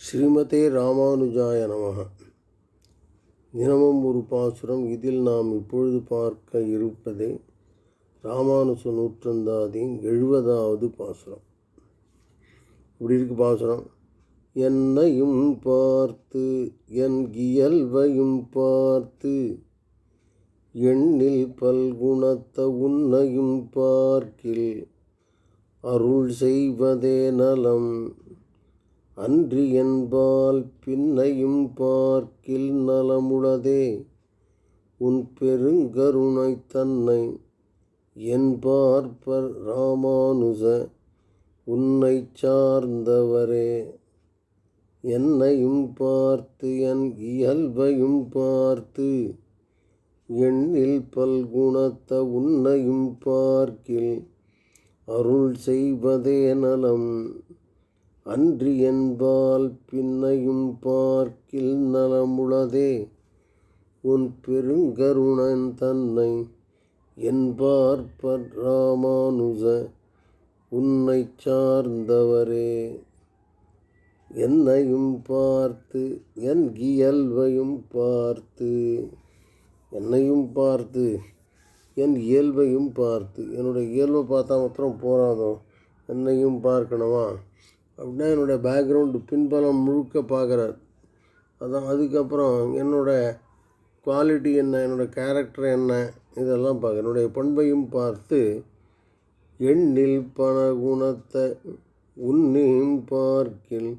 ஸ்ரீமதே ராமானுஜாய நமக தினமும் ஒரு பாசுரம் இதில் நாம் இப்பொழுது பார்க்க இருப்பது ராமானுஜ நூற்றந்தாதின் எழுபதாவது பாசுரம். இப்படி இருக்கு பாசுரம். என்னையும் பார்த்து என் இயல்பையும் பார்த்து எண்ணில் பல்குணத்த உன்னையும் பார்க்கில் அருள் செய்வதே நலம். அன்றி என்பால் பின்னையும் பார்க்கில் நலமுளதே உன் பெருங்கருணை தன்னை என் பார்ப்பர் ராமானுஜ உன்னை சார்ந்தவரே. என்னையும் பார்த்து என் இயல்பையும் பார்த்து எண்ணில் பல்குணத்த உன்னையும் பார்க்கில் அருள் செய்வதே நலம். அன்றி என்பால் பின்னையும் பார்க்கில் நலமுளதே. உன் பெருங்கருணன் தன்னை என்பார் ராமானுஜ உன்னை சார்ந்தவரே. என்னையும் பார்த்து என் இயல்பையும் பார்த்து என்னையும் பார்த்து என் இயல்பையும் பார்த்து. என்னுடைய இயல்பை பார்த்தா மாத்திரம் போகாதோ என்னையும் பார்க்கணுமா? அப்படின்னா என்னோடய பேக்ரவுண்டு பின்பலம் முழுக்க பார்க்குறார். அதான் அதுக்கப்புறம் என்னோடய குவாலிட்டி என்ன என்னோடய கேரக்டர் என்ன இதெல்லாம் பார்க்க என்னுடைய பண்பையும் பார்த்து எண்ணில் பண குணத்தை உன்னையும் பார்க்கில்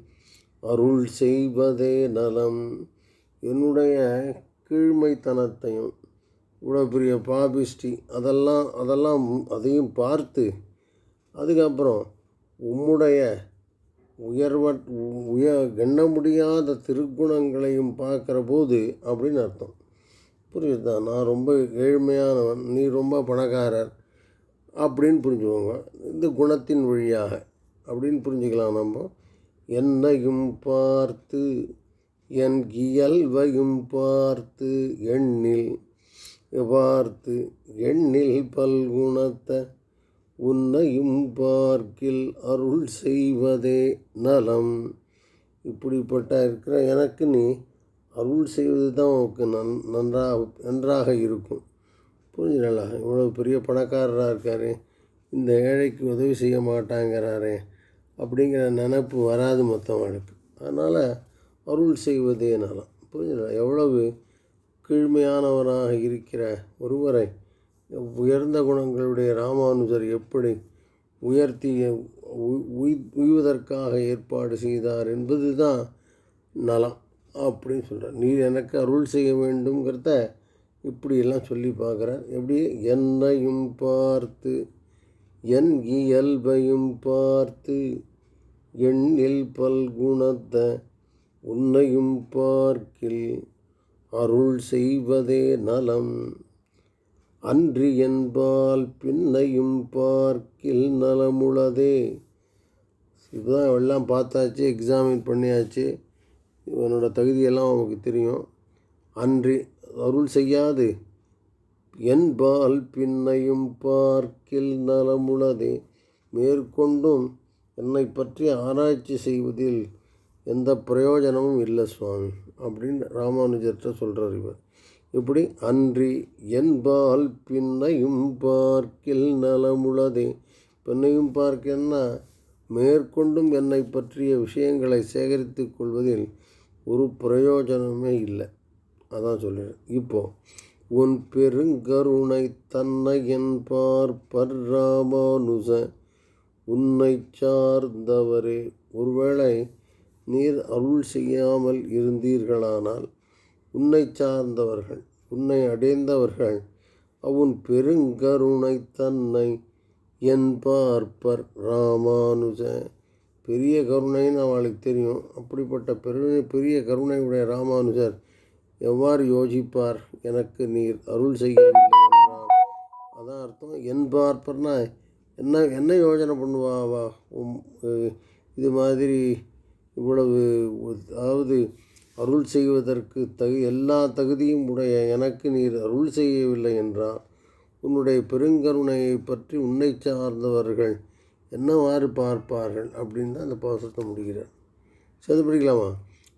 அருள் செய்வதே நலம். என்னுடைய கீழ்மைத்தனத்தையும் இவ்வளோ பெரிய பாபிஸ்டி அதெல்லாம் அதெல்லாம் அதையும் பார்த்து அதுக்கப்புறம் உம்முடைய உயர்வ உய எண்ண முடியாத திருக்குணங்களையும் பார்க்குற போது அப்படின்னு அர்த்தம். புரியுதா? நான் ரொம்ப ஏழ்மையானவன் நீ ரொம்ப பணக்காரர் அப்படின்னு புரிஞ்சுக்கோங்க. இந்த குணத்தின் வழியாக அப்படின்னு புரிஞ்சுக்கலாம் நம்ம. என்னையும் பார்த்து என் இயல்வையும் பார்த்து எண்ணில் பார்த்து எண்ணில் பல்குணத்தை உன்னையும் பார்க்கில் அருள் செய்வதே நலம். இப்படிப்பட்ட இருக்கிற எனக்கு நீ அருள் செய்வது தான் உனக்கு நன் நன்றாக நன்றாக இருக்கும். புரிஞ்சுடலா இவ்வளோ பெரிய பணக்காரராக இருக்கார். இந்த ஏழைக்கு உதவி செய்ய மாட்டாங்கிறாரே. அப்படிங்கிற நினப்பு வராது மற்றவங்களுக்கு அதனால் அருள் செய்வதே நலம். புரிஞ்சுடா எவ்வளவு கீழ்மையானவராக இருக்கிற ஒருவரை உயர்ந்த குணங்களுடைய ராமானுஜர் எப்படி உயர்த்தி உய்வதற்காக ஏற்பாடு செய்தார் என்பது தான் நலம் அப்படின்னு சொல்கிறார் நீர் எனக்கு அருள் செய்ய வேண்டும்ங்கிறத இப்படியெல்லாம் சொல்லி பார்க்குறார். எப்படி? என்னையும் பார்த்து என் இயல்பையும் பார்த்து எண்ணில் பல்குணத்தை உன்னையும் பார்க்கில் அருள் செய்வதே நலம். அன்றி என்பால் பின்னையும் பார்க்கில் நலமுள்ளதே இதுதான் எல்லாம் பார்த்தாச்சு எக்ஸாமின் பண்ணியாச்சு. இவனோட தகுதியெல்லாம் அவனுக்கு தெரியும். அன்றி அருள் செய்யாது. என்பால் பின்னையும் பார்க்கில் நலமுள்ளதே மேற்கொண்டும் என்னை பற்றி ஆராய்ச்சி செய்வதில் எந்த பிரயோஜனமும் இல்லை சுவாமி அப்படின்னு ராமானுஜர்கிட்ட சொல்கிறார் இவர். இப்படி அன்றி என்பால் பின்னையும் பார்க்கில் நலமுள்ளதே பெண்ணையும் பார்க்கன்னா மேற்கொண்டும் என்னை பற்றிய விஷயங்களை சேகரித்து கொள்வதில் ஒரு பிரயோஜனமே இல்லை. அதான் சொல்லிடுறேன் இப்போ உன் பெருங்கருணை தன்னை என்பார் பார்ப்பர் உன்னை சார்ந்தவரே. ஒருவேளை நீர் அருள் செய்யாமல் இருந்தீர்களானால் உன்னை சார்ந்தவர்கள் உன்னை அடைந்தவர்கள் அவன் பெருங்கருணை தன்னை என் பார்ப்பர் ராமானுஜ. பெரிய கருணைன்னு அவளுக்கு தெரியும். அப்படிப்பட்ட பெரு பெரிய கருணையுடைய ராமானுஜர் எவ்வாறு யோசிப்பார்? எனக்கு நீர் அருள் செய்யவில்லை அதான் அர்த்தம். என் பார்ப்பர்னா என்ன என்ன யோஜனை பண்ணுவாவா இது மாதிரி இவ்வளவு அதாவது அருள் செய்வதற்கு தகு எல்லா தகுதியும் உடைய எனக்கு நீர் அருள் செய்யவில்லை என்றால் உன்னுடைய பெருங்கருணையை பற்றி உன்னை சார்ந்தவர்கள் என்னவாறு பார்ப்பார்கள்? அப்படின்னு தான் அந்த பாசத்தை முடிகிறார் சரி படிக்கலாமா?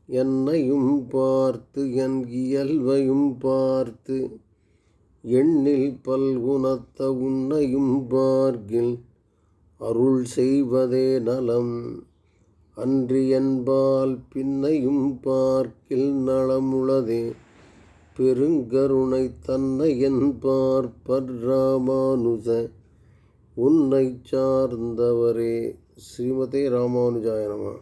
என்னையும் பார்த்து என் இயல்வையும் பார்த்து எண்ணில் பல்குணத்த உன்னையும் பார்க்கில் அருள் செய்வதே நலம். அன்றி என்பால் பின்னையும் பார்க்கில் நலமுளதே. பெருங்கருணை தன்னை என்பார் பார்ப்பர் ராமானுஜ உன்னை சார்ந்தவரே. ஸ்ரீமதே ராமானுஜாயனமா